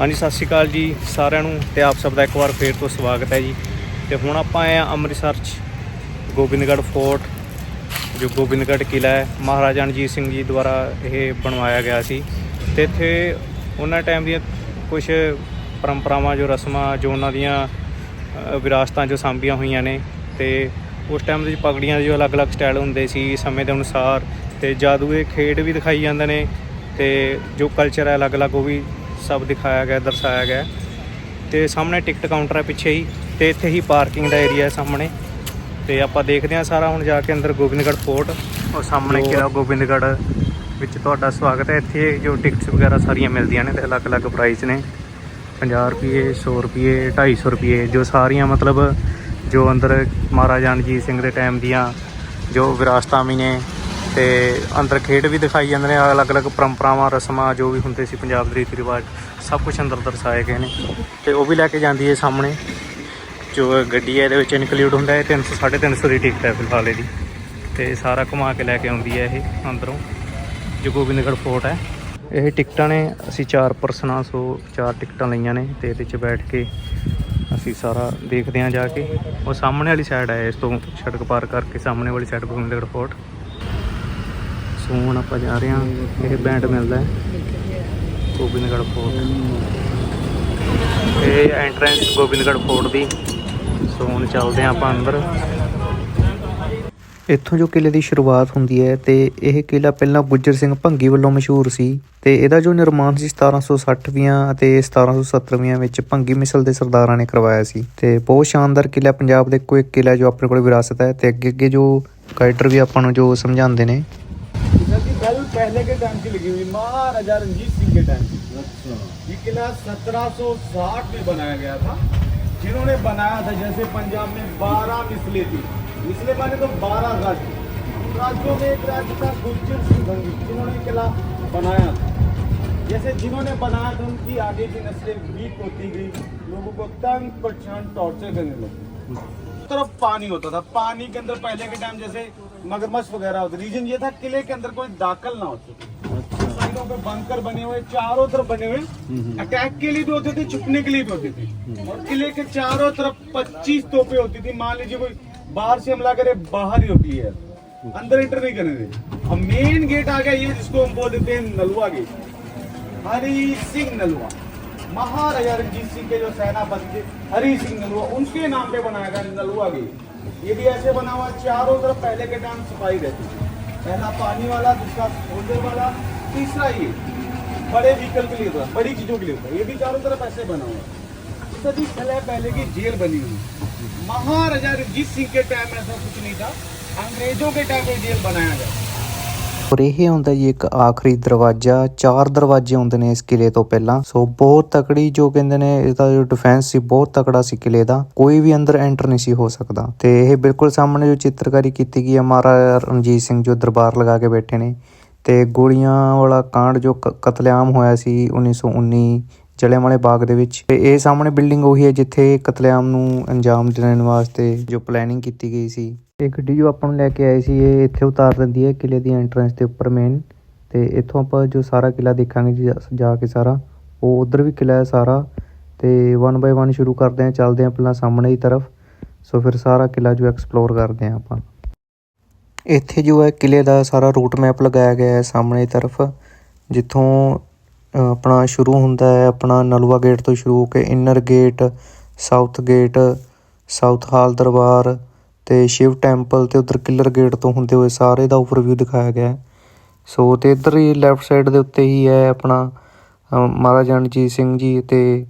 ਹਾਂਜੀ, ਸਤਿ ਸ਼੍ਰੀ ਅਕਾਲ ਜੀ ਸਾਰਿਆਂ ਨੂੰ ਤੇ ਆਪ ਸਭ ਦਾ ਇੱਕ ਵਾਰ ਫੇਰ ਤੋਂ ਸਵਾਗਤ ਹੈ ਜੀ। ਤੇ ਹੁਣ ਆਪਾਂ ਆਏ ਆ ਅੰਮ੍ਰਿਤਸਰ 'ਚ, ਗੋਬਿੰਦਗੜ੍ਹ ਫੋਰਟ, ਜੋ ਗੋਬਿੰਦਗੜ੍ਹ ਕਿਲਾ ਹੈ। ਮਹਾਰਾਜਾ ਰਣਜੀਤ ਸਿੰਘ ਜੀ ਦੁਆਰਾ ਇਹ ਬਣਵਾਇਆ ਗਿਆ ਸੀ। ਤੇ ਇੱਥੇ ਉਹਨਾਂ ਟਾਈਮ ਦੀਆਂ ਕੁਝ ਪਰੰਪਰਾਵਾਂ, ਜੋ ਰਸਮਾਂ, ਜੋ ਉਹਨਾਂ ਦੀਆਂ ਵਿਰਾਸਤਾਂ, ਜੋ ਸਾਂਭੀਆਂ ਹੋਈਆਂ ਨੇ, ਤੇ ਉਸ ਟਾਈਮ ਦੇ ਵਿੱਚ ਪਗੜੀਆਂ ਦੇ ਜੋ ਅਲੱਗ-ਅਲੱਗ ਸਟਾਈਲ ਹੁੰਦੇ ਸੀ, ਸਮੇਂ ਦੇ ਅਨੁਸਾਰ, ਤੇ ਜਾਦੂ ਦੇ ਖੇਡ ਵੀ ਦਿਖਾਈ ਜਾਂਦੇ ਨੇ, ਤੇ ਜੋ ਕਲਚਰ ਹੈ ਅਲੱਗ-ਅਲੱਗ ਉਹ ਵੀ ਸਭ ਦਿਖਾਇਆ ਗਿਆ ਦਰਸਾਇਆ ਗਿਆ। ਤੇ ਸਾਹਮਣੇ ਟਿਕਟ ਕਾਊਂਟਰ ਹੈ ਪਿੱਛੇ ਹੀ ਤੇ ਇੱਥੇ ਹੀ ਪਾਰਕਿੰਗ ਦਾ ਏਰੀਆ ਹੈ ਸਾਹਮਣੇ। ਤੇ ਆਪਾਂ ਦੇਖਦੇ ਹਾਂ ਸਾਰਾ ਹੁਣ ਜਾ ਕੇ ਅੰਦਰ ਗੋਬਿੰਦਗੜ੍ਹ ਫੋਰਟ ਉਹ ਸਾਹਮਣੇ ਕਿਲਾ ਗੋਬਿੰਦਗੜ੍ਹ ਵਿੱਚ ਤੁਹਾਡਾ ਸਵਾਗਤ ਹੈ। ਇੱਥੇ ਜੋ ਟਿਕਟਸ ਵਗੈਰਾ ਸਾਰੀਆਂ ਮਿਲਦੀਆਂ ਨੇ ਤੇ ਅਲੱਗ-ਅਲੱਗ ਪ੍ਰਾਈਸ ਨੇ। 50 ਰੁਪਏ 100 ਰੁਪਏ 250 ਰੁਪਏ ਜੋ ਸਾਰੀਆਂ ਮਤਲਬ ਜੋ ਅੰਦਰ ਮਹਾਰਾਜਾ ਰਣਜੀਤ ਸਿੰਘ ਦੇ ਟਾਈਮ ਦੀਆਂ ਜੋ ਵਿਰਾਸਤਾਂ ਵੀ ਨੇ ਤੇ ਅੰਦਰ ਖੇਡ ਵੀ ਦਿਖਾਈ ਜਾਂਦੇ ਨੇ ਅਲੱਗ-ਅਲੱਗ ਪਰੰਪਰਾਵਾਂ, ਰਸਮਾਂ, ਜੋ ਵੀ ਹੁੰਦੇ ਸੀ ਪੰਜਾਬ ਦੇ ਰੀਤੀ ਰਿਵਾਜ, ਸਭ ਕੁਝ ਅੰਦਰ ਦਰਸਾਏ ਗਏ ਨੇ। ਤੇ ਉਹ ਵੀ ਲੈ ਕੇ ਜਾਂਦੀ ਹੈ ਸਾਹਮਣੇ। ਜੋ ਗੱਡੀ ਹੈ, ਇਹਦੇ ਵਿੱਚ ਇਨਕਲੂਡ ਹੁੰਦਾ ਹੈ 300 350 ਦੀ ਟਿਕਟ ਹੈ ਫਿਲਹਾਲ ਇਹਦੀ। ਤੇ ਸਾਰਾ ਘੁਮਾ ਕੇ ਲੈ ਕੇ ਆਉਂਦੀ ਹੈ ਇਹ ਅੰਦਰੋਂ। ਜੋ ਗੋਬਿੰਦਗੜ੍ਹ ਫੋਰਟ ਹੈ। ਇਹ ਟਿਕਟਾਂ ਨੇ, ਅਸੀਂ ਚਾਰ ਪਰਸਨਾਂ ਸੋ ਚਾਰ ਟਿਕਟਾਂ ਲਈਆਂ ਨੇ ਤੇ ਇਹਦੇ 'ਚ ਬੈਠ ਕੇ ਅਸੀਂ ਸਾਰਾ ਦੇਖਦੇ ਹਾਂ ਜਾ ਕੇ। ਉਹ ਸਾਹਮਣੇ ਵਾਲੀ ਸਾਈਡ ਹੈ, ਇਸ ਤੋਂ ਸੜਕ ਪਾਰ ਕਰਕੇ ਸਾਹਮਣੇ ਵਾਲੀ ਸਾਈਡ ਗੋਬਿੰਦਗੜ੍ਹ ਫੋਰਟ। ਸੋ ਹੁਣ ਆਪਾਂ ਜਾ ਰਹੇ ਹਾਂ, ਇਹ ਬੈਂਡ ਮਿਲਦਾ ਹੈ। ਗੋਬਿੰਦਗੜ੍ਹ ਫੋਰਟ। ਇਹ ਐਂਟਰੈਂਸ ਗੋਬਿੰਦਗੜ੍ਹ ਫੋਰਟ ਦੀ ਸੋ ਹੁਣ ਚੱਲਦੇ ਹਾਂ ਆਪਾਂ ਅੰਦਰ। ਇੱਥੋਂ ਜੋ ਕਿਲੇ ਦੀ ਸ਼ੁਰੂਆਤ ਹੁੰਦੀ ਹੈ ਤੇ ਇਹ ਕਿਲਾ ਪਹਿਲਾਂ ਗੁੱਜਰ ਸਿੰਘ ਭੰਗੀ ਵੱਲੋਂ ਮਸ਼ਹੂਰ ਸੀ ਤੇ ਇਹਦਾ ਜੋ ਨਿਰਮਾਣ ਸੀ 1760ਵੀਆਂ ਅਤੇ 1770ਵੀਆਂ ਵਿੱਚ ਭੰਗੀ ਮਿਸਲ ਦੇ ਸਰਦਾਰਾਂ ਨੇ ਕਰਵਾਇਆ ਸੀ ਤੇ ਬਹੁਤ ਸ਼ਾਨਦਾਰ ਕਿਲਾ ਪੰਜਾਬ ਦੇ ਕੋਈ ਕਿਲਾ ਜੋ ਆਪਣੇ ਕੋਲ ਵਿਰਾਸਤ ਹੈ ਤੇ ਅੱਗੇ ਅੱਗੇ ਜੋ ਗਾਈਡਰ ਵੀ ਆਪਾਂ ਨੂੰ ਜੋ ਸਮਝਾਉਂਦੇ ਨੇ इधर पहले के टाइम की लगी हुई महाराजा रंजीत सिंह के टाइम की। अच्छा। ये किला 1760 में बनाया गया था। जिन्होंने बनाया था जैसे पंजाब में 12 मिसलें थी। मिसले माने तो 12 राज्य। राज्यों में एक राज्य था गुज्जर सिंह भंगी जिन्होंने किला बनाया था। जैसे जिन्होंने बनाया था उनकी आगे की नस्लें वीक होती गई। लोगों को तंग परेशान टॉर्चर करने लगे। तरफ़ पानी होता था। पानी के अंदर पहले के टाइम जैसे मगरमच्छ वगैरह होते। रीजन ये था किले के अंदर कोई दाखिल ना हो सके साइडों पे बंकर बने हुए चारों तरफ़ बने हुए। अटैक के लिए भी होते थे छुपने के लिए भी होते थे। और किले के चारों तरफ़ 25 तोपे होती थी। मान लीजिए कोई बाहर से हमला करे बाहर ही होती है। अंदर एंटर नहीं करने देते। अब मेन गेट आ गया ये जिसको हम बोल देते हैं नलुआ गेट हरी सिंह नलुआ। महाराजा रंजीत सिंह के जो सेनापति हरी सिंह नलुआ उनके नाम पे बनाया गया नलुआ गेट ये भी ऐसे बना हुआ चारों तरफ़ पहले के टाइम सफ़ाई रहती थी। पहला पानी वाला, दूसरा होल्डर वाला, तीसरा ये बड़े व्हीकल के लिए होता बड़ी चीज़ों के लिए होता ये भी चारों तरफ़ ऐसे बना हुआ है पहले की जेल बनी हुई महाराजा रणजीत सिंह के टाइम ऐसा कुछ नहीं था। अंग्रेज़ों के टाइम में जेल बनाया गया ਔਰ ਇਹ ਹੁੰਦਾ ਜੀ ਇੱਕ ਆਖਰੀ ਦਰਵਾਜ਼ਾ। ਚਾਰ ਦਰਵਾਜ਼ੇ ਹੁੰਦੇ ਨੇ ਇਸ ਕਿਲੇ ਤੋਂ ਪਹਿਲਾਂ। ਸੋ ਬਹੁਤ ਤਕੜੀ ਜੋ ਕਹਿੰਦੇ ਨੇ, ਇਹਦਾ ਜੋ ਡਿਫੈਂਸ ਸੀ, ਬਹੁਤ ਤਕੜਾ ਸੀ ਕਿਲੇ ਦਾ। ਕੋਈ ਵੀ ਅੰਦਰ ਐਂਟਰ ਨਹੀਂ ਸੀ ਹੋ ਸਕਦਾ। ਤੇ ਇਹ ਬਿਲਕੁਲ ਸਾਹਮਣੇ ਜੋ ਚਿੱਤਰਕਾਰੀ ਕੀਤੀ ਗਈ ਹੈ, ਮਹਾਰਾਜਾ ਰਣਜੀਤ ਸਿੰਘ ਜੋ ਦਰਬਾਰ ਲਗਾ ਕੇ ਬੈਠੇ ਨੇ। ਤੇ ਗੋਲੀਆਂ ਵਾਲਾ ਕਾਂਡ ਜੋ ਕ- ਕਤਲੇਆਮ ਹੋਇਆ ਸੀ 1919 ਜਲਿਆਂਵਾਲੇ ਬਾਗ ਦੇ ਵਿੱਚ। ਤੇ ਇਹ ਸਾਹਮਣੇ ਬਿਲਡਿੰਗ ਉਹੀ ਹੈ ਜਿੱਥੇ ਕਤਲੇਆਮ ਨੂੰ ਅੰਜਾਮ ਦੇਣ ਵਾਸਤੇ ਜੋ ਪਲੈਨਿੰਗ ਕੀਤੀ ਗਈ ਸੀ। ਇਹ ਗੱਡੀ ਜੋ ਆਪਾਂ ਨੂੰ ਲੈ ਕੇ ਆਏ ਸੀ, ਇਹ ਇੱਥੇ ਉਤਾਰ ਦਿੰਦੀ ਹੈ ਕਿਲੇ ਦੀ ਐਂਟਰੈਂਸ ਦੇ ਉੱਪਰ ਮੇਨ ਤੇ ਇੱਥੋਂ ਆਪਾਂ ਜੋ ਸਾਰਾ ਕਿਲਾ ਦੇਖਾਂਗੇ ਜੀ, ਜਾ- ਕੇ ਸਾਰਾ, ਉਹ ਉਧਰ ਵੀ ਕਿਲਾ ਹੈ ਸਾਰਾ ਤੇ ਵਨ ਬਾਈ ਵਨ ਸ਼ੁਰੂ ਕਰਦੇ ਹਾਂ, ਚੱਲਦੇ ਹਾਂ ਪਹਿਲਾਂ ਸਾਹਮਣੇ ਦੀ ਤਰਫ, ਸੋ ਫਿਰ ਸਾਰਾ ਕਿਲਾ ਜੋ ਐਕਸਪਲੋਰ ਕਰਦੇ ਹਾਂ ਆਪਾਂ। ਇੱਥੇ ਜੋ ਹੈ ਕਿਲੇ ਦਾ ਸਾਰਾ ਰੂਟ ਮੈਪ ਲਗਾਇਆ ਗਿਆ ਹੈ ਸਾਹਮਣੇ ਦੀ ਤਰਫ, ਜਿੱਥੋਂ ਆਪਣਾ ਸ਼ੁਰੂ ਹੁੰਦਾ ਹੈ, ਆਪਣਾ ਨਲੂਆ ਗੇਟ ਤੋਂ ਸ਼ੁਰੂ ਹੋ ਕੇ inner gate south gate south hall ਦਰਬਾਰ ਤੇ ਸ਼ਿਵ ਟੈਂਪਲ ਤੇ ਉਧਰ ਕਿਲਰ ਗੇਟ ਤੋਂ ਹੁੰਦੇ ਹੋਏ ਸਾਰੇ ਦਾ ਓਵਰਵਿਊ ਦਿਖਾਇਆ ਗਿਆ ਹੈ। ਸੋ ਤੇ ਇੱਧਰ ਹੀ ਲੈਫਟ ਸਾਈਡ ਦੇ ਉੱਤੇ ਹੀ ਹੈ ਆਪਣਾ ਮਹਾਰਾਜਾ ਰਣਜੀਤ ਸਿੰਘ ਜੀ ਤੇ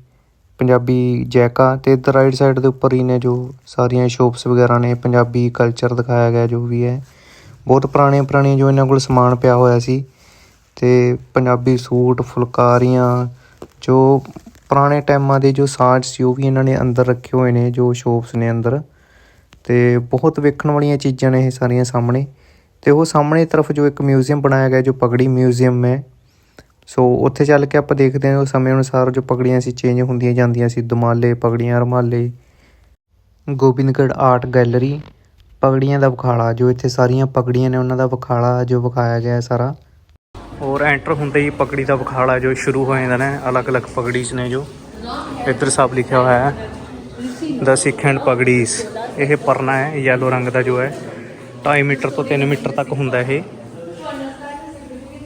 ਪੰਜਾਬੀ ਜੈਕਾ ਤੇ ਇੱਧਰ ਰਾਈਟ ਸਾਈਡ ਦੇ ਉੱਪਰ ਹੀ ਨੇ ਜੋ ਸਾਰੀਆਂ ਸ਼ੋਪਸ ਵਗੈਰਾ ਨੇ, ਪੰਜਾਬੀ ਕਲਚਰ ਦਿਖਾਇਆ ਗਿਆ ਜੋ ਵੀ ਹੈ। ਬਹੁਤ ਪੁਰਾਣੇ ਪੁਰਾਣੇ ਜੋ ਇਹਨਾਂ ਕੋਲ ਸਮਾਨ ਪਿਆ ਹੋਇਆ ਸੀ ਤੇ ਪੰਜਾਬੀ ਸੂਟ, ਫੁਲਕਾਰੀਆਂ, ਜੋ ਪੁਰਾਣੇ ਟਾਈਮਾਂ ਦੇ ਜੋ ਸਾਜ਼ ਸੀ ਉਹ ਵੀ ਇਹਨਾਂ ਨੇ ਅੰਦਰ ਰੱਖੇ ਹੋਏ ਨੇ, ਜੋ ਸ਼ੋਪਸ ਨੇ ਅੰਦਰ। ਤੇ ਬਹੁਤ ਵੇਖਣ ਵਾਲੀਆਂ ਚੀਜ਼ਾਂ ਨੇ ਇਹ ਸਾਰੀਆਂ ਸਾਹਮਣੇ। ਤੇ ਉਹ ਸਾਹਮਣੇ ਤਰਫ ਜੋ ਇੱਕ ਮਿਊਜ਼ੀਅਮ ਬਣਾਇਆ ਗਿਆ, ਜੋ ਪਗੜੀ ਮਿਊਜ਼ੀਅਮ ਹੈ। ਸੋ ਉੱਥੇ ਚੱਲ ਕੇ ਆਪਾਂ ਦੇਖਦੇ ਹਾਂ, ਉਹ ਸਮੇਂ ਅਨੁਸਾਰ ਜੋ ਪਗੜੀਆਂ ਸੀ ਚੇਂਜ ਹੁੰਦੀਆਂ ਜਾਂਦੀਆਂ ਸੀ। ਦੁਮਾਲੇ, ਪਗੜੀਆਂ, ਰੁਮਾਲੇ, ਗੋਬਿੰਦਗੜ੍ਹ ਆਰਟ ਗੈਲਰੀ ਪਗੜੀਆਂ ਦਾ ਵਿਖਾਲਾ, ਜੋ ਇੱਥੇ ਸਾਰੀਆਂ ਪਗੜੀਆਂ ਨੇ, ਉਹਨਾਂ ਦਾ ਵਿਖਾਲਾ ਜੋ ਵਿਖਾਇਆ ਗਿਆ ਸਾਰਾ। ਔਰ ਐਂਟਰ ਹੁੰਦੇ ਹੀ ਪਗੜੀ ਦਾ ਵਿਖਾਲਾ, ਜੋ ਸ਼ੁਰੂ ਹੋ ਜਾਂਦਾ ਨੇ, ਅਲੱਗ-ਅਲੱਗ ਪਗੜੀਸ ਨੇ ਜੋ। ਇੱਧਰ ਸਭ ਲਿਖਿਆ ਹੋਇਆ ਹੈ ਦਾ ਸਿੱਖ ਐਂਡ ਪਗੜੀਸ ਇਹ ਪਰਨਾ ਹੈ ਯੈਲੋ ਰੰਗ ਦਾ ਜੋ ਹੈ 2.5 ਮੀਟਰ ਤੋਂ 3 ਮੀਟਰ ਤੱਕ ਹੁੰਦਾ ਇਹ।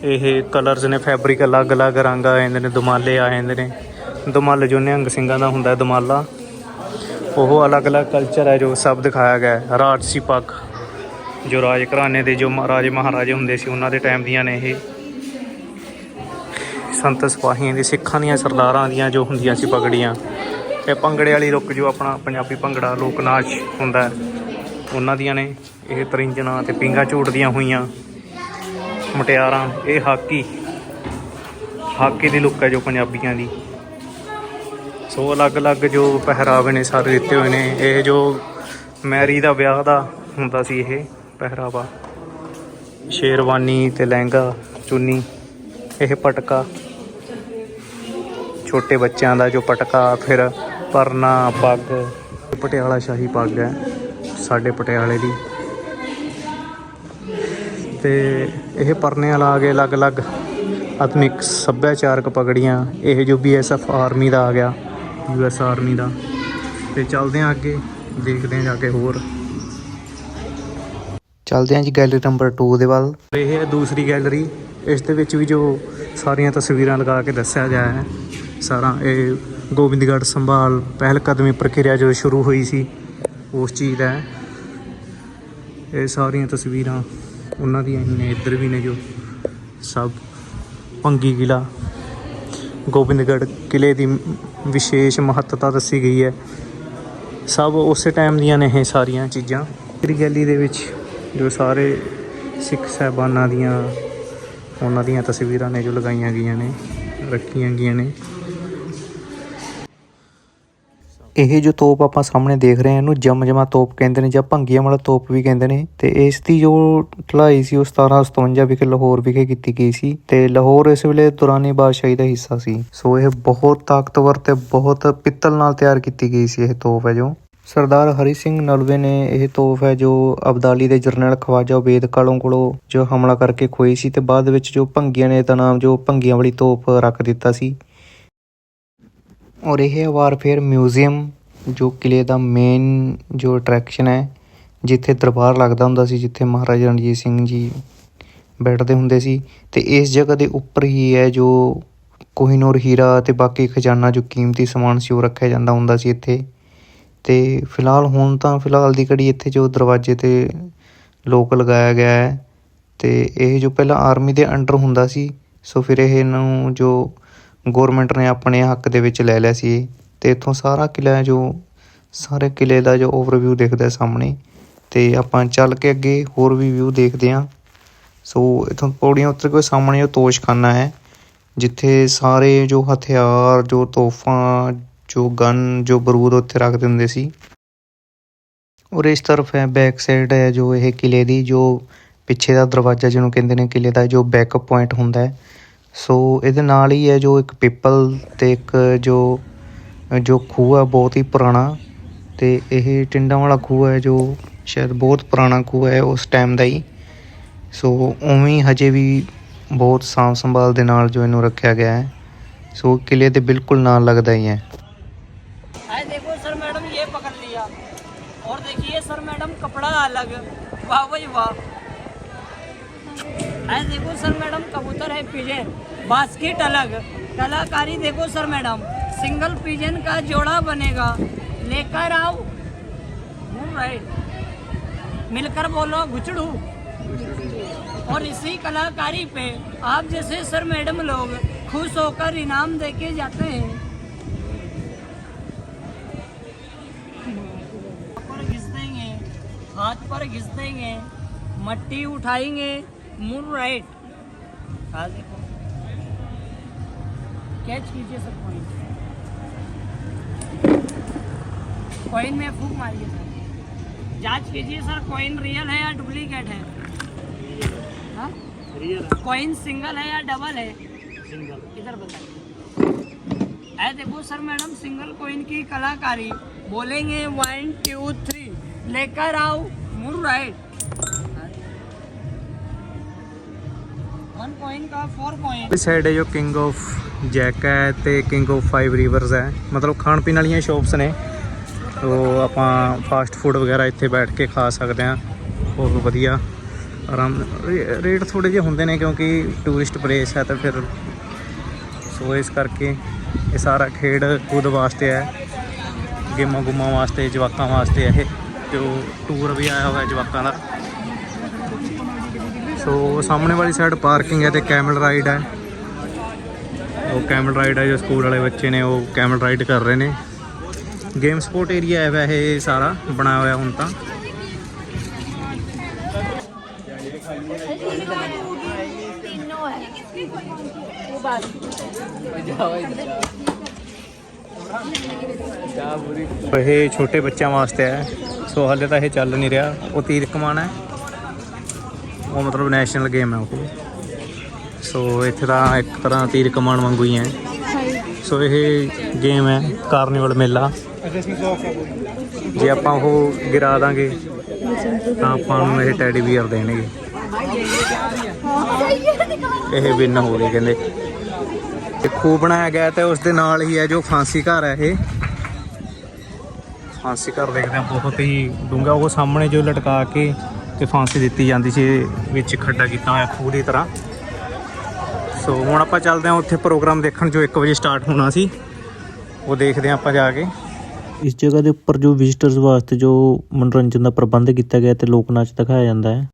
ਇਹ ਕਲਰਸ ਨੇ ਫੈਬਰਿਕ ਅਲੱਗ-ਅਲੱਗ ਰੰਗ ਆ ਜਾਂਦੇ ਨੇ, ਦਮਾਲੇ ਆ ਜਾਂਦੇ ਨੇ। ਦੁਮਾਲੇ ਜੋ ਨਿਹੰਗ ਸਿੰਘਾਂ ਦਾ ਹੁੰਦਾ ਹੈ, ਦੁਮਾਲਾ। ਉਹ ਅਲੱਗ-ਅਲੱਗ ਕਲਚਰ ਹੈ ਜੋ ਸਭ ਦਿਖਾਇਆ ਗਿਆ ਹੈ। ਰਾਜਸੀ ਪੱਗ ਜੋ ਰਾਜ ਘਰਾਣੇ ਦੇ, ਜੋ ਰਾਜੇ ਮਹਾਰਾਜੇ ਹੁੰਦੇ ਸੀ, ਉਹਨਾਂ ਦੇ ਟਾਈਮ ਦੀਆਂ ਨੇ ਇਹ। ਸੰਤ ਸਿਪਾਹੀਆਂ ਦੀ ਸਿੱਖਾਂ ਦੀਆਂ, ਸਰਦਾਰਾਂ ਦੀਆਂ ਜੋ ਹੁੰਦੀਆਂ ਸੀ ਪਗੜੀਆਂ। ਇਹ ਭੰਗੜੇ ਵਾਲੀ ਰੁੱਕ ਜੋ ਆਪਣਾ ਪੰਜਾਬੀ ਭੰਗੜਾ ਲੋਕ ਨਾਚ ਹੁੰਦਾ ਉਹਨਾਂ ਦੀਆਂ ਨੇ। ਇਹ ਤਰਿੰਜਣਾ ਤੇ ਪਿੰਗਾ ਝੂਟਦੀਆਂ ਹੋਈਆਂ। ਮੁਟਿਆਰਾਂ, ਇਹ ਹਾਕੀ। ਹਾਕੀ ਦੀ ਲੁੱਕ ਹੈ ਜੋ ਪੰਜਾਬੀਆਂ ਦੀ। ਸੋ ਅਲੱਗ-ਅਲੱਗ ਜੋ ਪਹਿਰਾਵੇ ਨੇ ਸਾਰੇ ਦਿੱਤੇ ਹੋਏ ਨੇ। ਇਹ ਜੋ ਮੈਰੀ ਦਾ ਵਿਆਹ ਦਾ ਹੁੰਦਾ ਸੀ ਇਹ ਪਹਿਰਾਵਾ। ਸ਼ੇਰਵਾਨੀ ਤੇ ਲਹਿੰਗਾ, ਚੁੰਨੀ, ਇਹ ਪਟਕਾ। ਛੋਟੇ ਬੱਚਿਆਂ ਦਾ ਜੋ ਪਟਕਾ, ਫਿਰ ਪਰਨਾ ਪੱਗ। ਪਟਿਆਲਾ ਸ਼ਾਹੀ ਪੱਗ ਹੈ, ਸਾਡੇ ਪਟਿਆਲੇ ਦੀ। ਤੇ ਇਹ ਪਰਨੇ ਲਾ ਕੇ ਅਲੱਗ-ਅਲੱਗ ਆਧੁਨਿਕ ਸੱਭਿਆਚਾਰਕ ਪਗੜੀਆਂ। ਇਹ ਜੋ ਬੀਐਸਐਫ ਆਰਮੀ ਦਾ ਆ ਗਿਆ ਯੂਐਸ ਆਰਮੀ ਦਾ। ਤੇ ਚੱਲਦੇ ਹਾਂ ਅੱਗੇ, ਦੇਖਦੇ ਹਾਂ ਜਾ ਕੇ ਹੋਰ। ਚੱਲਦੇ ਹਾਂ ਜੀ ਗੈਲਰੀ ਨੰਬਰ 2 ਦੇ ਵੱਲ। ਇਹ ਹੈ ਦੂਸਰੀ ਗੈਲਰੀ ਇਸ ਦੇ ਵਿੱਚ ਵੀ ਜੋ ਸਾਰੀਆਂ ਤਸਵੀਰਾਂ ਲਗਾ ਕੇ ਦੱਸਿਆ ਗਿਆ ਹੈ, ਸਾਰਾ ਇਹ ਗੋਬਿੰਦਗੜ੍ਹ ਸੰਭਾਲ ਪਹਿਲ ਕਦਮੀ ਪ੍ਰਕਿਰਿਆ ਜੋ ਸ਼ੁਰੂ ਹੋਈ ਸੀ, ਉਸ ਚੀਜ਼ ਦਾ ਇਹ ਸਾਰੀਆਂ ਤਸਵੀਰਾਂ ਉਹਨਾਂ ਦੀਆਂ ਹੀ ਨੇ, ਇੱਧਰ ਵੀ ਨੇ ਜੋ ਸਭ। ਪੰਗੀ ਕਿਲਾ ਗੋਬਿੰਦਗੜ੍ਹ ਕਿਲੇ ਦੀ ਵਿਸ਼ੇਸ਼ ਮਹੱਤਤਾ ਦੱਸੀ ਗਈ ਹੈ। ਸਭ ਉਸੇ ਟਾਈਮ ਦੀਆਂ ਨੇ ਇਹ ਸਾਰੀਆਂ ਚੀਜ਼ਾਂ। ਤੇਰੀ ਗੈਲੀ ਦੇ ਵਿੱਚ ਜੋ ਸਾਰੇ ਸਿੱਖ ਸਾਹਿਬਾਨਾਂ ਦੀਆਂ, ਉਹਨਾਂ ਦੀਆਂ ਤਸਵੀਰਾਂ ਨੇ ਜੋ ਲਗਾਈਆਂ ਗਈਆਂ ਨੇ, ਰੱਖੀਆਂ ਗਈਆਂ ਨੇ। ਇਹ ਜੋ ਤੋਪ ਆਪਾਂ ਸਾਹਮਣੇ ਦੇਖ ਰਹੇ ਹਾਂ, ਇਹਨੂੰ ਜਮਜਮਾ ਤੋਪ ਕਹਿੰਦੇ ਨੇ ਜਾਂ ਭੰਗੀਆਂ ਵਾਲਾ ਤੋਪ ਵੀ ਕਹਿੰਦੇ ਨੇ। ਤੇ ਇਸ ਦੀ ਜੋ ਢਲਾਈ ਸੀ, ਉਹ 1757 ਵਿਖੇ ਲਾਹੌਰ ਵਿਖੇ ਕੀਤੀ ਗਈ ਸੀ। ਤੇ ਲਾਹੌਰ ਇਸ ਵੇਲੇ ਦੁਰਾਨੀ ਬਾਦਸ਼ਾਹੀ ਦਾ ਹਿੱਸਾ ਸੀ। ਸੋ ਇਹ ਬਹੁਤ ਤਾਕਤਵਰ ਤੇ ਬਹੁਤ ਪਿੱਤਲ ਨਾਲ ਤਿਆਰ ਕੀਤੀ ਗਈ ਸੀ ਇਹ ਤੋਪ ਹੈ ਜੋ। ਸਰਦਾਰ ਹਰੀ ਸਿੰਘ ਨਲਵੇ ਨੇ ਇਹ ਤੋਪ ਹੈ ਜੋ ਅਬਦਾਲੀ ਦੇ ਜਰਨੈਲ ਖਵਾਜਾ ਉਬੇਦ ਕਾਲੋਂ ਕੋਲੋਂ ਜੋ ਹਮਲਾ ਕਰਕੇ ਖੋਈ ਸੀ ਤੇ ਬਾਅਦ ਵਿੱਚ ਜੋ ਭੰਗੀਆਂ ਨੇ ਇਹਦਾ ਨਾਮ ਜੋ ਭੰਗੀਆਂ ਵਾਲੀ ਤੋਪ ਰੱਖ ਦਿੱਤਾ ਸੀ। ਔਰ ਇਹ ਵਾਰਫੇਅਰ ਮਿਊਜ਼ੀਅਮ, ਜੋ ਕਿਲ੍ਹੇ ਦਾ ਮੇਨ ਜੋ ਅਟਰੈਕਸ਼ਨ ਹੈ, ਜਿੱਥੇ ਦਰਬਾਰ ਲੱਗਦਾ ਹੁੰਦਾ ਸੀ, ਜਿੱਥੇ ਮਹਾਰਾਜਾ ਰਣਜੀਤ ਸਿੰਘ ਜੀ ਬੈਠਦੇ ਹੁੰਦੇ ਸੀ ਅਤੇ ਇਸ ਜਗ੍ਹਾ ਦੇ ਉੱਪਰ ਹੀ ਹੈ ਜੋ ਕੋਹੀਨੂਰ ਹੀਰਾ ਅਤੇ ਬਾਕੀ ਖਜ਼ਾਨਾ ਜੋ ਕੀਮਤੀ ਸਮਾਨ ਸੀ, ਉਹ ਰੱਖਿਆ ਜਾਂਦਾ ਹੁੰਦਾ ਸੀ ਇੱਥੇ। ਅਤੇ ਫਿਲਹਾਲ ਹੁਣ ਤਾਂ ਫਿਲਹਾਲ ਦੀ ਘੜੀ ਇੱਥੇ ਜੋ ਦਰਵਾਜ਼ੇ ਤੇ ਲੋਕ ਲਗਾਇਆ ਗਿਆ ਹੈ ਅਤੇ ਇਹ ਜੋ ਪਹਿਲਾਂ ਆਰਮੀ ਦੇ ਅੰਡਰ ਹੁੰਦਾ ਸੀ, ਸੋ ਫਿਰ ਇਹ ਇਹਨੂੰ ਜੋ ਗੌਰਮੈਂਟ ਨੇ ਆਪਣੇ ਹੱਕ ਦੇ ਵਿੱਚ ਲੈ ਲਿਆ ਸੀ ਇਹ। ਤੇ ਇੱਥੋਂ ਸਾਰਾ ਕਿਲਾ ਹੈ ਜੋ, ਸਾਰੇ ਕਿਲੇ ਦਾ ਜੋ ਓਵਰਵਿਊ ਦਿਖਦਾ ਸਾਹਮਣੇ ਤੇ ਆਪਾਂ ਚੱਲ ਕੇ ਅੱਗੇ ਹੋਰ ਵੀ ਵਿਊ ਦੇਖਦੇ ਹਾਂ ਸੋ ਇਥੋਂ ਪੌੜੀਆਂ ਉੱਤਰ ਕੇ ਸਾਹਮਣੇ ਜੋ ਤੋਸ਼ਖਾਨਾ ਹੈ, ਜਿੱਥੇ ਸਾਰੇ ਜੋ ਹਥਿਆਰ, ਜੋ ਤੋਹਫਾਂ, ਜੋ ਗਨ, ਜੋ ਬਰੂਦ ਉੱਥੇ ਰੱਖਦੇ ਹੁੰਦੇ ਸੀ ਔਰ ਇਸ ਤਰਫ ਹੈ ਬੈਕ ਸਾਈਡ ਹੈ ਜੋ ਇਹ ਕਿਲੇ ਦੀ, ਜੋ ਪਿੱਛੇ ਦਾ ਦਰਵਾਜ਼ਾ ਜਿਹਨੂੰ ਕਹਿੰਦੇ ਨੇ ਕਿਲੇ ਦਾ, ਜੋ ਬੈਕਅਪ ਪੁਆਇੰਟ ਹੁੰਦਾ ਹੈ ਸੋ ਇਹਦੇ ਨਾਲ ਹੀ ਹੈ ਜੋ ਇੱਕ ਪਿੱਪਲ ਤੇ ਇੱਕ ਜੋ ਜੋ ਖੂਹ ਹੈ ਬਹੁਤ ਹੀ ਪੁਰਾਣਾ ਤੇ ਇਹ ਟਿੰਡਾਂ ਵਾਲਾ ਖੂਹ ਹੈ ਜੋ ਸ਼ਾਇਦ ਬਹੁਤ ਪੁਰਾਣਾ ਖੂਹ ਹੈ ਉਸ ਟਾਈਮ ਦਾ ਹੀ ਸੋ ਉਵੇਂ ਹੀ ਹਜੇ ਵੀ ਬਹੁਤ ਸਾਂਭ ਸੰਭਾਲ ਦੇ ਨਾਲ ਜੋ ਇਹਨੂੰ ਰੱਖਿਆ ਗਿਆ ਹੈ ਸੋ ਕਿਲੇ ਦੇ ਬਿਲਕੁਲ ਨਾਲ ਲੱਗਦਾ ਹੀ ਹੈ अरे देखो सर मैडम ये पकड़ लिया और देखिए सर मैडम कपड़ा अलग वाह भाई वाह अरे देखो सर मैडम, कबूतर है पिजन बास्केट अलग। कलाकारी देखो सर मैडम सिंगल पिजन का जोड़ा बनेगा। लेकर आओ। राइट मिलकर बोलो, गुचड़ू। और इसी कलाकारी पे आप जैसे सर मैडम लोग खुश होकर इनाम देके जाते हैं। हाथ पर घिस देंगे। मट्टी उठाएँगे। मुँह राइट हाँ देखो। कैच कीजिए सर कॉइन कॉइन में फूक मारिए। सर जाँच कीजिए सर कॉइन रियल है या डुप्लीकेट है? हाँ? कॉइन सिंगल है या डबल है? सिंगल इधर बताइए। ऐ देखो सर मैडम सिंगल कॉइन की कलाकारी। बोलेंगे वन टू थ्री लेकर आओ मुर राइट वन कॉइन का फोर कॉइन ਇਸ ਸਾਈਡ ਹੈ ਜੋ ਕਿੰਗ ਆਫ ਜੈਕ ਹੈ ਤੇ ਕਿੰਗ ਆਫ ਫਾਈਵ ਰਿਵਰਸ ਹੈ ਮਤਲਬ ਖਾਣ ਪੀਣ ਵਾਲੀਆਂ ਸ਼ਾਪਸ ਨੇ ਉਹ ਆਪਾਂ ਫਾਸਟ ਫੂਡ ਵਗੈਰਾ ਇੱਥੇ ਬੈਠ ਕੇ ਖਾ ਸਕਦੇ ਹਾਂ ਬਹੁਤ ਵਧੀਆ ਆਰਾਮ ਰੇ- ਰੇਟ ਥੋੜੇ ਜਿਹੇ ਹੁੰਦੇ ਨੇ ਕਿਉਂਕਿ ਟੂਰਿਸਟ ਪਲੇਸ ਹੈ ਤਾਂ ਫਿਰ ਸੋ ਇਸ ਕਰਕੇ ਇਹ ਸਾਰਾ ਖੇਡ ਕੂਦ ਵਾਸਤੇ ਹੈ ਗੇਮਾਂ ਗੁਮਾਂ ਵਾਸਤੇ ਜਵਾਕਾਂ ਵਾਸਤੇ ਇਹ ਜੋ ਟੂਰ ਵੀ ਆਇਆ ਹੋਇਆ ਜਵਾਕਾਂ ਦਾ ਸੋ ਸਾਹਮਣੇ ਵਾਲੀ ਸਾਈਡ ਪਾਰਕਿੰਗ ਹੈ ਤੇ ਕੈਮਲ ਰਾਈਡ ਹੈ। ਉਹ ਕੈਮਲ ਰਾਈਡ ਹੈ, ਜੋ ਸਕੂਲ ਵਾਲੇ ਬੱਚੇ ਨੇ, ਉਹ ਕੈਮਲ ਰਾਈਡ ਕਰ ਰਹੇ ਨੇ। ਗੇਮ ਸਪੋਰਟ ਏਰੀਆ ਹੈ ਵੈਸੇ ਸਾਰਾ, ਬਣਾਇਆ ਹੋਇਆ ਹੁਣ ਤਾਂ। ਇਹ ਛੋਟੇ ਬੱਚਿਆਂ ਵਾਸਤੇ ਹੈ, ਸੋ ਹਾਲੇ ਤਾਂ ਇਹ ਚੱਲ ਨਹੀਂ ਰਿਹਾ। ਉਹ ਤੀਰ ਕਮਾਣਾ ਹੈ। ਉਹ ਮਤਲਬ ਨੈਸ਼ਨਲ ਗੇਮ ਹੈ ਉਹ। ਸੋ ਇੱਥੇ ਤਾਂ ਇੱਕ ਤਰ੍ਹਾਂ ਤੀਰ ਕਮਾਨ ਵਾਂਗੂ ਹੀ ਹੈ। ਸੋ ਇਹ ਗੇਮ ਹੈ ਕਾਰਨੀਵਲ ਮੇਲਾ। ਜੇ ਆਪਾਂ ਉਹ ਗਿਰਾ ਦਾਂਗੇ, ਤਾਂ ਆਪਾਂ ਨੂੰ ਇਹ ਟੈਡੀ ਬੀਅਰ ਦੇਣਗੇ। ਇਹ ਵਿਨ ਹੋ ਗਏ ਕਹਿੰਦੇ। ਤੇ ਖੂਹ ਬਣਾਇਆ ਗਿਆ ਤੇ ਉਸ ਦੇ ਨਾਲ ਹੀ ਹੈ ਜੋ ਫਾਂਸੀ ਘਰ ਹੈ ਇਹ। ਫਾਂਸੀ ਘਰ ਦੇਖਦੇ ਆ ਬਹੁਤ ਹੀ ਡੂੰਘਾ ਉਹ ਸਾਹਮਣੇ ਜੋ ਲਟਕਾ ਕੇ ਤੇ ਫਾਂਸੀ ਦਿੱਤੀ ਜਾਂਦੀ ਸੀ, ਵਿੱਚ ਖੱਡਾ ਕੀਤਾ ਹੋਇਆ ਪੂਰੀ ਤਰ੍ਹਾਂ। ਸੋ ਹੁਣ ਆਪਾਂ ਚੱਲਦੇ ਹਾਂ ਉੱਥੇ ਪ੍ਰੋਗਰਾਮ ਦੇਖਣ, ਜੋ 1 ਵਜੇ ਸਟਾਰਟ ਹੋਣਾ ਸੀ। ਉਹ ਦੇਖਦੇ ਹਾਂ ਆਪਾਂ ਜਾ ਕੇ। ਇਸ ਜਗ੍ਹਾ ਦੇ ਉੱਪਰ ਜੋ ਵਿਜ਼ਿਟਰਸ ਵਾਸਤੇ ਜੋ ਮਨੋਰੰਜਨ ਦਾ ਪ੍ਰਬੰਧ ਕੀਤਾ ਗਿਆ ਤੇ ਲੋਕ ਨਾਚ ਦਿਖਾਇਆ ਜਾਂਦਾ ਹੈ।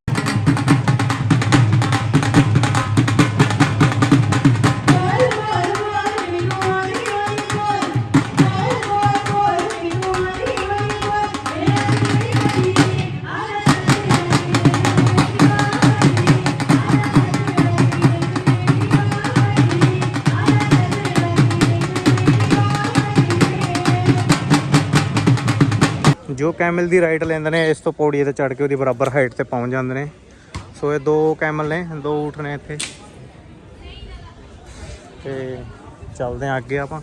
ਜੋ ਕੈਮਲ ਦੀ ਰਾਈਡ ਲੈਂਦੇ ਨੇ, ਇਸ ਤੋਂ ਪੌੜੀ ਤੇ ਚੜ ਕੇ ਉਹਦੀ ਬਰਾਬਰ ਹਾਈਟ ਤੇ ਪਹੁੰਚ ਜਾਂਦੇ ਨੇ। ਸੋ ਇਹ ਦੋ ਕੈਮਲ ਨੇ, ਦੋ ਊਠ ਨੇ ਇੱਥੇ। ਤੇ ਚੱਲਦੇ ਆ ਅੱਗੇ ਆਪਾਂ।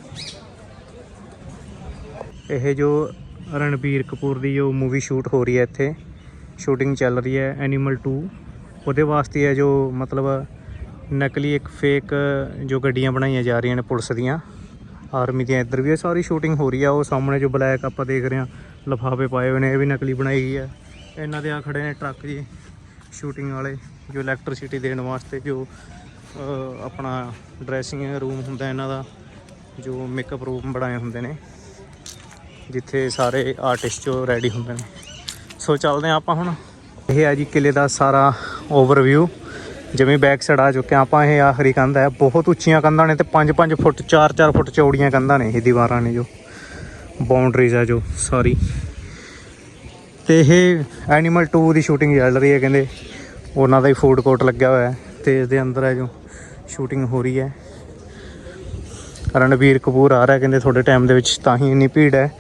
ਇਹ ਜੋ ਰਣਬੀਰ ਕਪੂਰ ਦੀ ਜੋ ਮੂਵੀ ਸ਼ੂਟ ਹੋ ਰਹੀ ਹੈ ਇੱਥੇ ਸ਼ੂਟਿੰਗ ਚੱਲ ਰਹੀ ਹੈ ਐਨੀਮਲ 2 ਉਹਦੇ ਵਾਸਤੇ ਹੈ ਜੋ ਮਤਲਬ ਨਕਲੀ ਇੱਕ ਫੇਕ ਜੋ ਗੱਡੀਆਂ ਬਣਾਈਆਂ ਜਾ ਰਹੀਆਂ ਨੇ ਪੁਲਿਸ ਦੀਆਂ। ਆਰਮੀ ਦੀਆਂ ਇੱਧਰ ਵੀ ਇਹ ਸਾਰੀ ਸ਼ੂਟਿੰਗ ਹੋ ਰਹੀ ਆ। ਉਹ ਸਾਹਮਣੇ ਜੋ ਬਲੈਕ ਆਪਾਂ ਦੇਖ ਰਹੇ ਹਾਂ ਲਿਫਾਫੇ ਪਾਏ ਹੋਏ ਨੇ, ਇਹ ਵੀ ਨਕਲੀ ਬਣਾਈ ਗਈ ਹੈ। ਇਹਨਾਂ ਦੇ ਆ ਖੜੇ ਨੇ ਟਰੱਕ ਜੀ ਸ਼ੂਟਿੰਗ ਵਾਲੇ, ਜੋ ਇਲੈਕਟ੍ਰਿਸਿਟੀ ਦੇਣ ਵਾਸਤੇ ਜੋ ਆਪਣਾ ਡਰੈਸਿੰਗ ਰੂਮ ਹੁੰਦਾ ਇਹਨਾਂ ਦਾ, ਜੋ ਮੇਕਅਪ ਰੂਮ ਬਣਾਏ ਹੁੰਦੇ ਨੇ, ਜਿੱਥੇ ਸਾਰੇ ਆਰਟਿਸਟ ਜੋ ਰੈਡੀ ਹੁੰਦੇ ਨੇ। ਸੋ ਚੱਲਦੇ ਹਾਂ ਆਪਾਂ ਹੁਣ। ਇਹ ਹੈ ਜੀ ਕਿਲੇ ਦਾ ਸਾਰਾ ਓਵਰਵਿਊ ਜਿਵੇਂ ਬੈਕ ਸਾਈਡ ਆ ਚੁੱਕੇ ਆਪਾਂ, ਇਹ ਆਖਰੀ ਕੰਧ ਹੈ। ਬਹੁਤ ਉੱਚੀਆਂ ਕੰਧਾਂ ਨੇ ਤੇ 5-5 ਫੁੱਟ 4-4 ਫੁੱਟ ਚੌੜੀਆਂ ਕੰਧਾਂ ਨੇ ਇਹ ਦੀਵਾਰਾਂ ਨੇ ਜੋ। ਬਾਉਂਡਰੀਜ਼ ਹੈ ਜੋ ਸਾਰੀ ਤੇ ਇਹ ਐਨੀਮਲ 2 ਦੀ ਸ਼ੂਟਿੰਗ ਚੱਲ ਰਹੀ ਹੈ ਕਹਿੰਦੇ। ਉਹਨਾਂ ਦਾ ਹੀ ਫੂਡ ਕੋਰਟ ਲੱਗਿਆ ਹੋਇਆ ਹੈ ਤੇ ਇਸ ਦੇ ਅੰਦਰ ਹੈ ਜੋ ਸ਼ੂਟਿੰਗ ਹੋ ਰਹੀ ਹੈ। ਰਣਬੀਰ ਕਪੂਰ ਆ ਰਿਹਾ ਕਹਿੰਦੇ ਤੁਹਾਡੇ ਟਾਈਮ ਦੇ ਵਿੱਚ ਤਾਂ ਹੀ ਇੰਨੀ ਭੀੜ ਹੈ।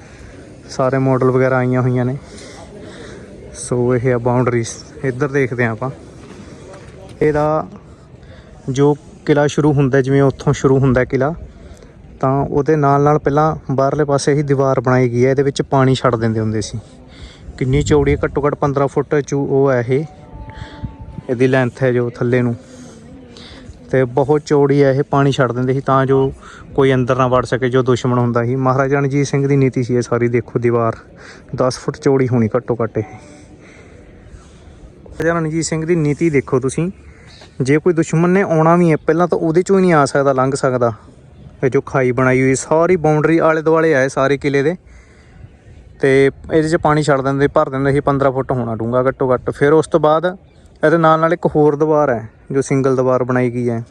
ਸਾਰੇ ਮਾਡਲ ਵਗੈਰਾ ਆਈਆਂ ਹੋਈਆਂ ਨੇ। ਸੋ ਇਹ ਆ ਬਾਉਂਡਰੀਜ਼ ਇੱਧਰ ਦੇਖਦੇ ਹਾਂ ਆਪਾਂ। ਇਹਦਾ ਜੋ ਕਿਲਾ ਸ਼ੁਰੂ ਹੁੰਦਾ ਜਿਵੇਂ ਉੱਥੋਂ ਸ਼ੁਰੂ ਹੁੰਦਾ ਕਿਲਾ ਤਾਂ ਉਹਦੇ ਨਾਲ ਨਾਲ ਪਹਿਲਾਂ ਬਾਹਰਲੇ ਪਾਸੇ ਹੀ ਦੀਵਾਰ ਬਣਾਈ ਗਈ ਹੈ, ਇਹਦੇ ਵਿੱਚ ਪਾਣੀ ਛੱਡ ਦਿੰਦੇ ਹੁੰਦੇ ਸੀ। ਕਿੰਨੀ ਚੌੜੀ ਹੈ, ਘੱਟੋ ਘੱਟ 15 ਫੁੱਟ ਚੂ ਉਹ ਹੈ ਇਹ। ਇਹਦੀ ਲੈਂਥ ਹੈ ਜੋ ਥੱਲੇ ਨੂੰ। ਤੇ ਬਹੁਤ ਚੌੜੀ ਹੈ ਇਹ, ਪਾਣੀ ਛੱਡ ਦਿੰਦੇ ਸੀ ਤਾਂ ਜੋ ਕੋਈ ਅੰਦਰ ਨਾ ਵੜ ਸਕੇ, ਜੋ ਦੁਸ਼ਮਣ ਹੁੰਦਾ ਸੀ। ਮਹਾਰਾਜਾ ਰਣਜੀਤ ਸਿੰਘ ਦੀ ਨੀਤੀ ਸੀ ਇਹ ਸਾਰੀ, ਦੇਖੋ ਦੀਵਾਰ। 10 ਫੁੱਟ ਚੌੜੀ ਹੋਣੀ ਘੱਟੋ ਘੱਟ ਇਹ। ਮਹਾਰਾਜਾ ਰਣਜੀਤ ਸਿੰਘ ਦੀ ਨੀਤੀ ਦੇਖੋ ਤੁਸੀਂ। ਜੇ ਕੋਈ ਦੁਸ਼ਮਣ ਨੇ ਆਉਣਾ ਵੀ ਹੈ, ਪਹਿਲਾਂ ਤਾਂ ਉਹਦੇ ਚੋਂ ਹੀ ਨਹੀਂ ਆ ਸਕਦਾ, ਲੰਘ ਸਕਦਾ। ਇਹ ਜੋ ਖਾਈ ਬਣਾਈ ਹੋਈ ਸਾਰੀ ਬਾਉਂਡਰੀ ਆਲੇ ਦੁਆਲੇ ਆਏ ਸਾਰੇ ਕਿਲੇ ਦੇ। ਤੇ ਇਹਦੇ 'ਚ ਪਾਣੀ ਛੱਡ ਦਿੰਦੇ, ਭਰ ਦਿੰਦੇ ਸੀ 15 ਫੁੱਟ ਹੋਣਾ ਡੂੰਗਾ ਘੱਟੋ ਘੱਟ। ਫਿਰ ਉਸ ਤੋਂ ਬਾਅਦ ਇਹਦੇ ਨਾਲ ਨਾਲ ਇੱਕ ਹੋਰ ਦੀਵਾਰ ਹੈ, ਜੋ ਸਿੰਗਲ ਦੀਵਾਰ ਬਣਾਈ ਗਈ ਹੈ।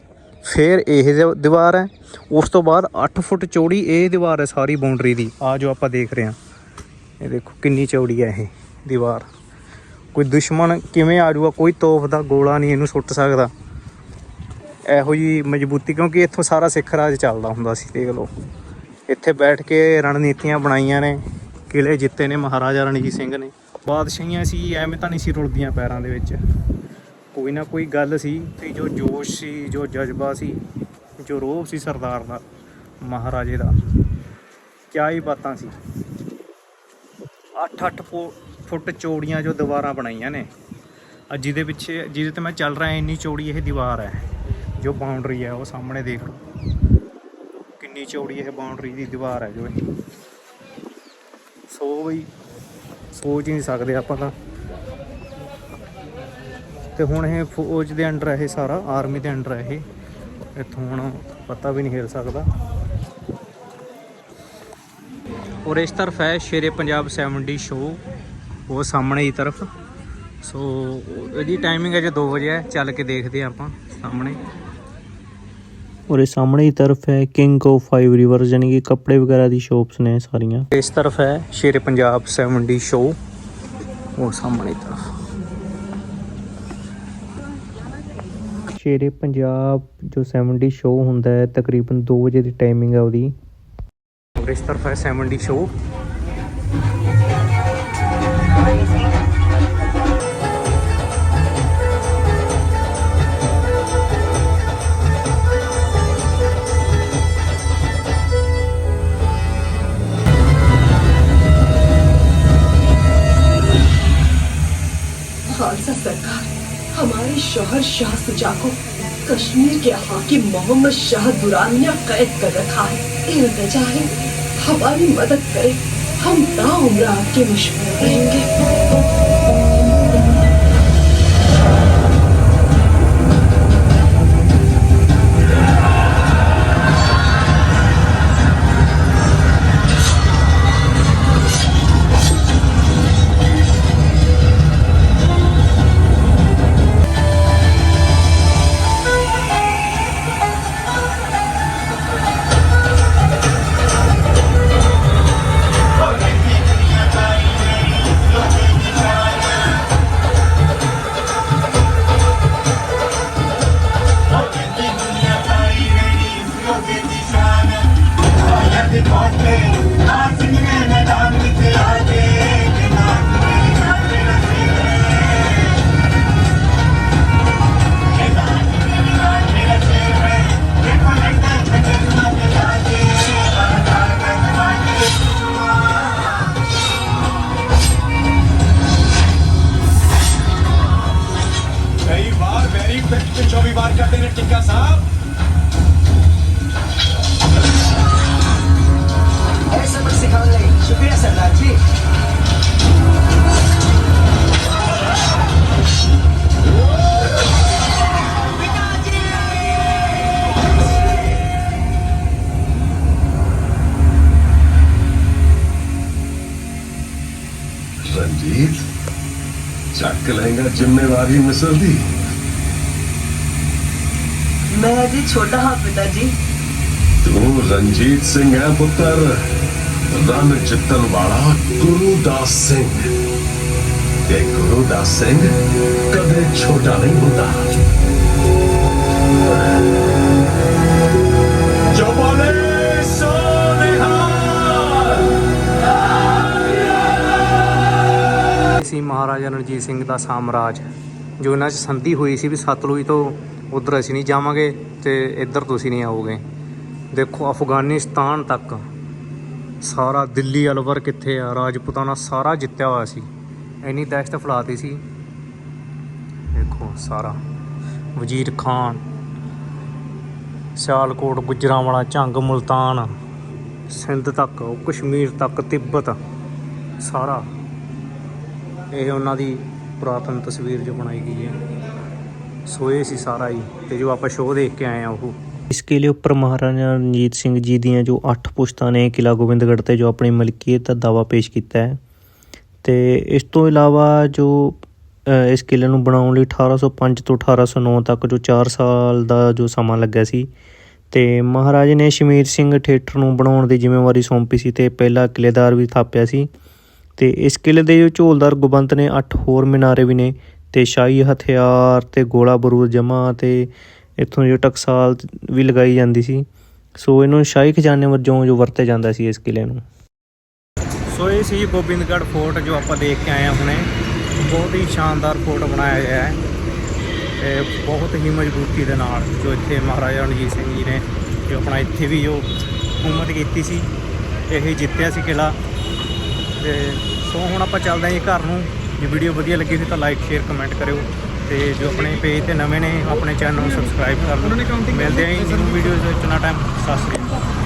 ਫਿਰ ਇਹ ਜੋ ਦੀਵਾਰ ਹੈ, ਉਸ ਤੋਂ ਬਾਅਦ 8 ਫੁੱਟ ਚੌੜੀ ਇਹ ਦੀਵਾਰ ਹੈ ਸਾਰੀ ਬਾਉਂਡਰੀ ਦੀ। ਆ ਜੋ ਆਪਾਂ ਦੇਖ ਰਹੇ ਹਾਂ। ਇਹ ਦੇਖੋ ਕਿੰਨੀ ਚੌੜੀ ਹੈ ਇਹ ਦੀਵਾਰ। ਕੋਈ ਦੁਸ਼ਮਣ ਕਿਵੇਂ ਆ ਜਾਊਗਾ, ਕੋਈ ਤੋਪ ਦਾ ਗੋਲਾ ਨਹੀਂ ਇਹਨੂੰ ਸੁੱਟ ਸਕਦਾ। ਇਹੋ ਜੀ ਮਜ਼ਬੂਤੀ, ਕਿਉਂਕਿ ਇੱਥੋਂ ਸਾਰਾ ਸਿੱਖ ਰਾਜ ਚੱਲਦਾ ਹੁੰਦਾ ਸੀ, ਦੇਖ ਲਓ। ਇੱਥੇ ਬੈਠ ਕੇ ਰਣਨੀਤੀਆਂ ਬਣਾਈਆਂ ਨੇ, ਕਿਲੇ ਜਿੱਤੇ ਨੇ, ਮਹਾਰਾਜਾ ਰਣਜੀਤ ਸਿੰਘ ਨੇ। ਬਾਦਸ਼ਾਹੀਆਂ ਸੀ, ਐਵੇਂ ਤਾਂ ਨਹੀਂ ਸੀ ਰੁਲਦੀਆਂ ਪੈਰਾਂ ਦੇ ਵਿੱਚ। ਕੋਈ ਨਾ ਕੋਈ ਗੱਲ ਸੀ, ਤੇ ਜੋ ਜੋਸ਼ ਸੀ, ਜੋ ਜਜ਼ਬਾ ਸੀ, ਜੋ ਰੋਹ ਸੀ ਸਰਦਾਰ ਦਾ, ਮਹਾਰਾਜੇ ਦਾ, ਕਿਆ ਹੀ ਬਾਤਾਂ ਸੀ। 8-8 ਫੁੱਟ ਚੌੜੀਆਂ ਜੋ ਦੀਵਾਰਾਂ ਬਣਾਈਆਂ ਨੇ। ਅੱਜ ਜਿਹਦੇ ਪਿੱਛੇ, ਜਿਹਦੇ ਤੇ ਮੈਂ ਚੱਲ ਰਿਹਾ, ਇੰਨੀ ਚੌੜੀ ਇਹ ਦੀਵਾਰ ਹੈ। ਜੋ ਬਾਉਂਡਰੀ ਹੈ ਉਹ ਸਾਹਮਣੇ ਦੇਖ ਲਓ। ਕਿੰਨੀ ਚੌੜੀ ਇਹ ਬਾਉਂਡਰੀ ਦੀ ਦੀਵਾਰ ਹੈ ਜੋ ਇਹ। ਸੋ ਬਈ, ਸੋਚ ਹੀ ਨਹੀਂ ਸਕਦੇ ਆਪਾਂ ਤਾਂ। ਤੇ ਹੁਣ ਇਹ ਫੌਜ ਦੇ ਅੰਡਰ ਹੈ ਇਹ ਸਾਰਾ ਆਰਮੀ ਦੇ ਅੰਡਰ ਹੈ ਇਹ। ਇੱਥੋਂ ਹੁਣ ਪਤਾ ਵੀ ਨਹੀਂ ਹਿਲ ਸਕਦਾ। ਔਰ ਇਸ ਤਰਫ ਹੈ ਸ਼ੇਰੇ ਪੰਜਾਬ 70 ਸ਼ੋ ਉਹ ਸਾਹਮਣੇ ਦੀ ਤਰਫ। ਸੋ ਇਹਦੀ ਟਾਈਮਿੰਗ ਹੈ ਜੇ 2 ਵਜੇ ਹੈ, ਚੱਲ ਕੇ ਦੇਖਦੇ ਹਾਂ ਆਪਾਂ ਸਾਹਮਣੇ। ਔਰ ਇਹ ਸਾਹਮਣੇ ਦੀ ਤਰਫ ਹੈ ਕਿੰਗ ਆਫ ਫਾਈਵ ਰਿਵਰਸ ਯਾਨੀ ਕਿ ਕੱਪੜੇ ਵਗੈਰਾ ਦੀ ਸ਼ੋਪਸ ਨੇ ਸਾਰੀਆਂ। ਇਸ ਤਰਫ ਹੈ ਸ਼ੇਰੇ ਪੰਜਾਬ 70 ਸ਼ੋ ਉਹ ਸਾਹਮਣੇ ਦੀ ਤਰਫ। ਸ਼ੇਰੇ ਪੰਜਾਬ ਜੋ 70 ਸ਼ੋਅ ਹੁੰਦਾ ਹੈ ਤਕਰੀਬਨ 2 ਵਜੇ ਦੀ ਟਾਈਮਿੰਗ ਹੈ ਉਹਦੀ। ਔਰ ਇਸ ਤਰਫ ਹੈ 70 ਸ਼ੋ शोहर शाह सुजा को कश्मीर के हाकिम मोहम्मद शाह दुरानिया कैद कर रखा है। इल्तजा है हमारी मदद करें। हम ना उम्र आपके मशहूर रहेंगे। ਕਈ ਵਾਰ ਵੈਰੀ ਫਿਰ ਪਿੱਛੇ ਚੌਵੀ ਵਾਰ ਕਰਦੇ ਨੇ ਟੀਕਾ ਸਾਹਿਬ रंजीत चक लेगा जिम्मेवारी मिसल दी। मैं जी छोटा हाँ पिताजी। तू रंजीत सिंह है पुत्र। ਰੰਗ ਚੱਤਨ ਵਾਲਾ ਗੁਰੂਦਾਸ ਸਿੰਘ। ਤੇ ਗੁਰੂਦਾਸ ਸਿੰਘ ਕਦੇ ਛੋਟਾ ਨਹੀਂ ਹੁੰਦਾ। ਸੀ ਮਹਾਰਾਜਾ ਰਣਜੀਤ ਸਿੰਘ ਦਾ ਸਾਮਰਾਜ, ਜੋ ਇਹਨਾਂ 'ਚ ਸੰਧੀ ਹੋਈ ਸੀ ਵੀ ਸਤਲੁਜ ਤੋਂ ਉਧਰ ਅਸੀਂ ਨਹੀਂ ਜਾਵਾਂਗੇ ਤੇ ਇੱਧਰ ਤੁਸੀਂ ਨਹੀਂ ਆਓਗੇ। ਦੇਖੋ ਅਫਗਾਨਿਸਤਾਨ ਤੱਕ ਸਾਰਾ ਦਿੱਲੀ ਅਲਵਰ ਕਿੱਥੇ ਆ ਰਾਜਪੂਤਾਨਾ ਸਾਰਾ ਜਿੱਤਿਆ ਹੋਇਆ ਸੀ। ਇੰਨੀ ਦਹਿਸ਼ਤ ਫੈਲਾਤੀ ਸੀ। ਦੇਖੋ ਸਾਰਾ। ਵਜ਼ੀਰ ਖਾਨ, ਸਿਆਲਕੋਟ ਗੁਜਰਾਂਵਾਲਾ ਝੰਗ, ਮੁਲਤਾਨ, ਸਿੰਧ ਤੱਕ, ਉਹ ਕਸ਼ਮੀਰ ਤੱਕ, ਤਿੱਬਤ, ਸਾਰਾ। ਇਹ ਉਹਨਾਂ ਦੀ ਪੁਰਾਤਨ ਤਸਵੀਰ ਜੋ ਬਣਾਈ ਗਈ ਹੈ। ਸੋਏ ਸੀ ਸਾਰਾ ਹੀ, ਤੇ ਜੋ ਆਪਾਂ ਸ਼ੋਅ ਦੇਖ ਕੇ ਆਏ ਆ ਉਹ। ਇਸ ਕਿਲੇ ਉੱਪਰ ਮਹਾਰਾਜਾ ਰਣਜੀਤ ਸਿੰਘ ਜੀ ਦੀਆਂ ਜੋ 8 ਪੁਸ਼ਤਾਂ ਨੇ ਕਿਲਾ ਗੋਬਿੰਦਗੜ੍ਹ ਤੇ ਜੋ ਆਪਣੀ ਮਲਕੀਅਤ ਦਾ ਦਾਵਾ ਪੇਸ਼ ਕੀਤਾ ਹੈ। ਤੇ ਇਸ ਤੋਂ ਇਲਾਵਾ ਜੋ ਇਸ ਕਿਲੇ ਨੂੰ ਬਣਾਉਣ ਲਈ 1805 ਤੋਂ 1809 ਤੱਕ ਜੋ 4 ਸਾਲ ਦਾ ਜੋ ਸਮਾਂ ਲੱਗਿਆ ਸੀ, ਤੇ ਮਹਾਰਾਜੇ ਨੇ ਸ਼ਮੀਰ ਸਿੰਘ ਥੀਏਟਰ ਨੂੰ ਬਣਾਉਣ ਦੀ ਜ਼ਿੰਮੇਵਾਰੀ ਸੌਂਪੀ ਸੀ ਤੇ ਪਹਿਲਾ ਕਿਲੇਦਾਰ ਵੀ ਥਾਪਿਆ ਸੀ। ਤੇ ਇਸ ਕਿਲੇ ਦੇ ਜੋ ਝੋਲਦਾਰ ਗੁਬੰਤ ਨੇ 8 ਹੋਰ ਮਿਨਾਰੇ ਵੀ ਨੇ, ਤੇ ਸ਼ਾਹੀ ਹਥਿਆਰ ਤੇ ਗੋਲਾ ਬਰੂਦ ਜਮਾ ਤੇ ਇੱਥੋਂ ਜੋ ਟਕਸਾਲ ਵੀ ਲਗਾਈ ਜਾਂਦੀ ਸੀ। ਸੋ ਇਹਨੂੰ ਸ਼ਾਹੀ ਖਜ਼ਾਨੇ ਵਜੋਂ ਜੋ ਵਰਤਿਆ ਜਾਂਦਾ ਸੀ ਇਸ ਕਿਲੇ ਨੂੰ। ਸੋ ਇਹ ਸੀ ਗੋਬਿੰਦਗੜ੍ਹ ਫੋਰਟ ਜੋ ਆਪਾਂ ਦੇਖ ਕੇ ਆਏ ਹਾਂ ਹੁਣੇ। ਬਹੁਤ ਹੀ ਸ਼ਾਨਦਾਰ ਫੋਰਟ ਬਣਾਇਆ ਗਿਆ ਹੈ। ਤੇ ਬਹੁਤ ਹੀ ਮਜ਼ਬੂਤੀ ਦੇ ਨਾਲ ਜੋ ਇੱਥੇ ਮਹਾਰਾਜਾ ਰਣਜੀਤ ਸਿੰਘ ਜੀ ਨੇ ਜੋ ਆਪਣਾ ਇੱਥੇ ਵੀ ਜੋ ਹਕੂਮਤ ਕੀਤੀ ਸੀ, ਇਹ ਜਿੱਤਿਆ ਸੀ ਕਿਲਾ ਤੇ ਸੋ ਹੁਣ ਆਪਾਂ ਚੱਲਦੇ ਹਾਂ ਜੀ ਘਰ ਨੂੰ। ਜੇ ਵੀਡੀਓ ਵਧੀਆ ਲੱਗੀ ਸੀ ਤਾਂ ਲਾਈਕ ਸ਼ੇਅਰ ਕਮੈਂਟ ਕਰਿਓ। ਤੇ ਜੋ ਆਪਣੇ ਪੇਜ ਤੇ ਨਵੇਂ ਨੇ ਆਪਣੇ ਚੈਨਲ ਨੂੰ ਸਬਸਕ੍ਰਾਈਬ ਕਰ ਲਓ। ਮਿਲਦੇ ਆਂ ਜੀ ਨਿਊ ਵੀਡੀਓਜ਼ ਵਿੱਚ। ਨਾ ਟਾਈਮ ਸਤਿ ਸ਼੍ਰੀ ਅਕਾਲ।